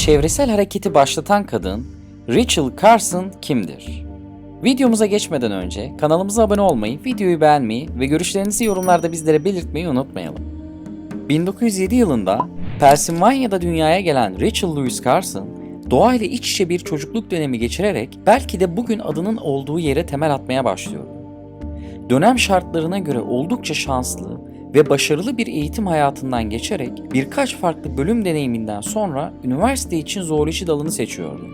Çevresel hareketi başlatan kadın Rachel Carson kimdir? Videomuza geçmeden önce kanalımıza abone olmayı, videoyu beğenmeyi ve görüşlerinizi yorumlarda bizlere belirtmeyi unutmayalım. 1907 yılında Pennsylvania'da dünyaya gelen Rachel Louise Carson, doğayla iç içe bir çocukluk dönemi geçirerek belki de bugün adının olduğu yere temel atmaya başlıyor. Dönem şartlarına göre oldukça şanslı ve başarılı bir eğitim hayatından geçerek birkaç farklı bölüm deneyiminden sonra üniversite için zooloji dalını seçiyordu.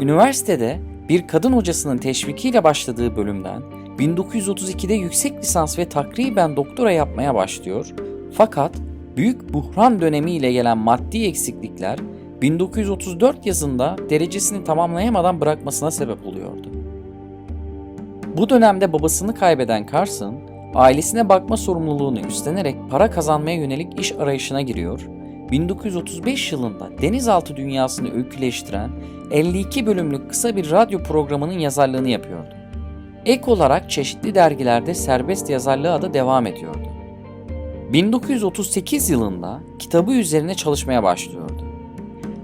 Üniversitede bir kadın hocasının teşvikiyle başladığı bölümden 1932'de yüksek lisans ve takriben doktora yapmaya başlıyor fakat büyük buhran dönemiyle gelen maddi eksiklikler 1934 yazında derecesini tamamlayamadan bırakmasına sebep oluyordu. Bu dönemde babasını kaybeden Carson, ailesine bakma sorumluluğunu üstlenerek para kazanmaya yönelik iş arayışına giriyor. 1935 yılında denizaltı dünyasını öyküleştiren 52 bölümlük kısa bir radyo programının yazarlığını yapıyordu. Ek olarak çeşitli dergilerde serbest yazarlığa da devam ediyordu. 1938 yılında kitabı üzerine çalışmaya başlıyordu.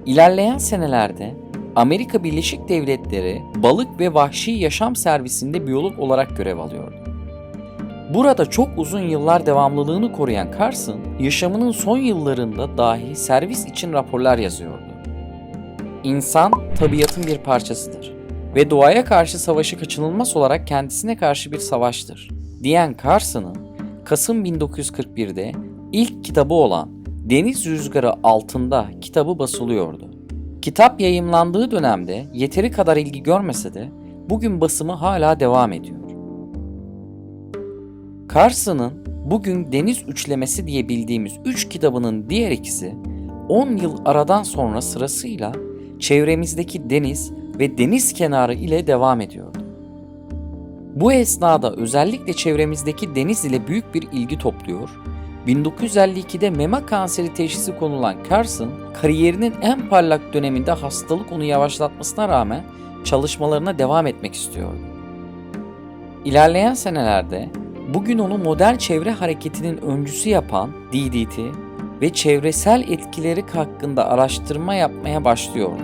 İlerleyen senelerde Amerika Birleşik Devletleri Balık ve Vahşi Yaşam Servisinde biyolog olarak görev alıyordu. Burada çok uzun yıllar devamlılığını koruyan Carson, yaşamının son yıllarında dahi servis için raporlar yazıyordu. İnsan tabiatın bir parçasıdır ve doğaya karşı savaşı kaçınılmaz olarak kendisine karşı bir savaştır diyen Carson'ın Kasım 1941'de ilk kitabı olan Deniz Rüzgarı Altında kitabı basılıyordu. Kitap yayımlandığı dönemde yeteri kadar ilgi görmese de bugün basımı hala devam ediyor. Carson'ın bugün Deniz Üçlemesi diye bildiğimiz üç kitabının diğer ikisi 10 yıl aradan sonra sırasıyla çevremizdeki deniz ve deniz kenarı ile devam ediyordu. Bu esnada özellikle çevremizdeki deniz ile büyük bir ilgi topluyor. 1952'de meme kanseri teşhisi konulan Carson, kariyerinin en parlak döneminde hastalık onu yavaşlatmasına rağmen çalışmalarına devam etmek istiyordu. İlerleyen senelerde bugün onu modern çevre hareketinin öncüsü yapan DDT ve çevresel etkileri hakkında araştırma yapmaya başlıyordu.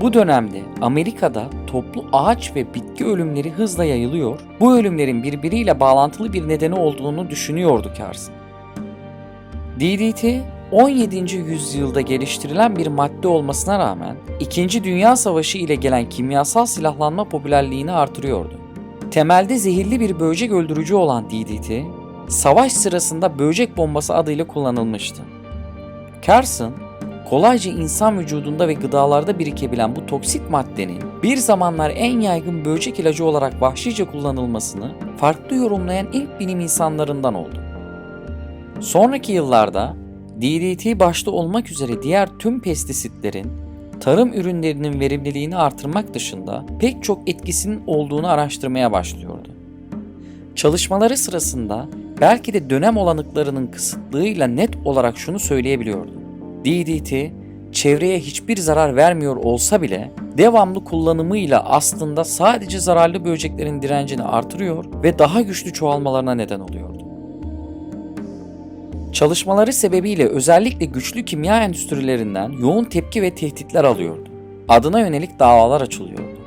Bu dönemde Amerika'da toplu ağaç ve bitki ölümleri hızla yayılıyor, bu ölümlerin birbiriyle bağlantılı bir nedeni olduğunu düşünüyordu Carson. DDT 17. yüzyılda geliştirilen bir madde olmasına rağmen 2. Dünya Savaşı ile gelen kimyasal silahlanma popülerliğini artırıyordu. Temelde zehirli bir böcek öldürücü olan DDT, savaş sırasında böcek bombası adıyla kullanılmıştı. Carson, kolayca insan vücudunda ve gıdalarda birikebilen bu toksik maddenin bir zamanlar en yaygın böcek ilacı olarak vahşice kullanılmasını farklı yorumlayan ilk bilim insanlarından oldu. Sonraki yıllarda DDT başta olmak üzere diğer tüm pestisitlerin tarım ürünlerinin verimliliğini artırmak dışında pek çok etkisinin olduğunu araştırmaya başlıyordu. Çalışmaları sırasında belki de dönem olanıklarının kısıtlığıyla net olarak şunu söyleyebiliyordu. DDT çevreye hiçbir zarar vermiyor olsa bile devamlı kullanımıyla aslında sadece zararlı böceklerin direncini artırıyor ve daha güçlü çoğalmalarına neden oluyordu. Çalışmaları sebebiyle özellikle güçlü kimya endüstrilerinden yoğun tepki ve tehditler alıyordu. Adına yönelik davalar açılıyordu.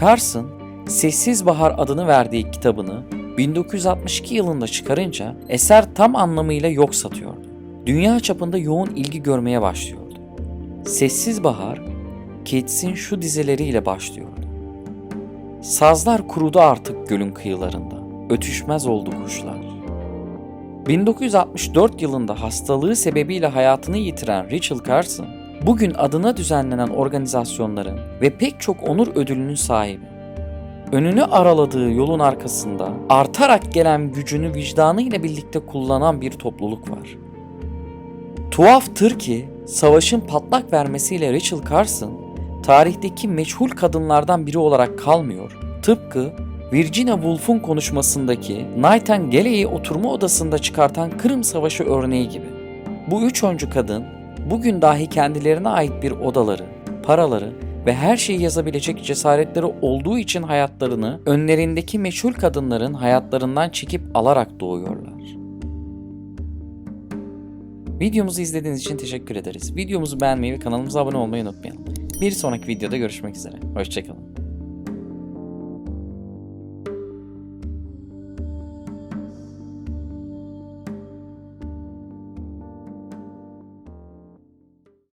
Carson, Sessiz Bahar adını verdiği kitabını 1962 yılında çıkarınca eser tam anlamıyla yok satıyordu. Dünya çapında yoğun ilgi görmeye başlıyordu. Sessiz Bahar, Keats'in şu dizeleriyle başlıyordu. Sazlar kurudu artık gölün kıyılarında, ötüşmez oldu kuşlar. 1964 yılında hastalığı sebebiyle hayatını yitiren Rachel Carson, bugün adına düzenlenen organizasyonların ve pek çok onur ödülünün sahibi. Önünü araladığı yolun arkasında artarak gelen gücünü vicdanıyla birlikte kullanan bir topluluk var. Tuhaftır ki savaşın patlak vermesiyle Rachel Carson tarihteki meçhul kadınlardan biri olarak kalmıyor. Tıpkı Virginia Woolf'un konuşmasındaki Nightingale'i oturma odasında çıkartan Kırım Savaşı örneği gibi. Bu üç öncü kadın bugün dahi kendilerine ait bir odaları, paraları ve her şeyi yazabilecek cesaretleri olduğu için hayatlarını önlerindeki meşhur kadınların hayatlarından çekip alarak doğuyorlar. Videomuzu izlediğiniz için teşekkür ederiz. Videomuzu beğenmeyi ve kanalımıza abone olmayı unutmayalım. Bir sonraki videoda görüşmek üzere. Hoşçakalın.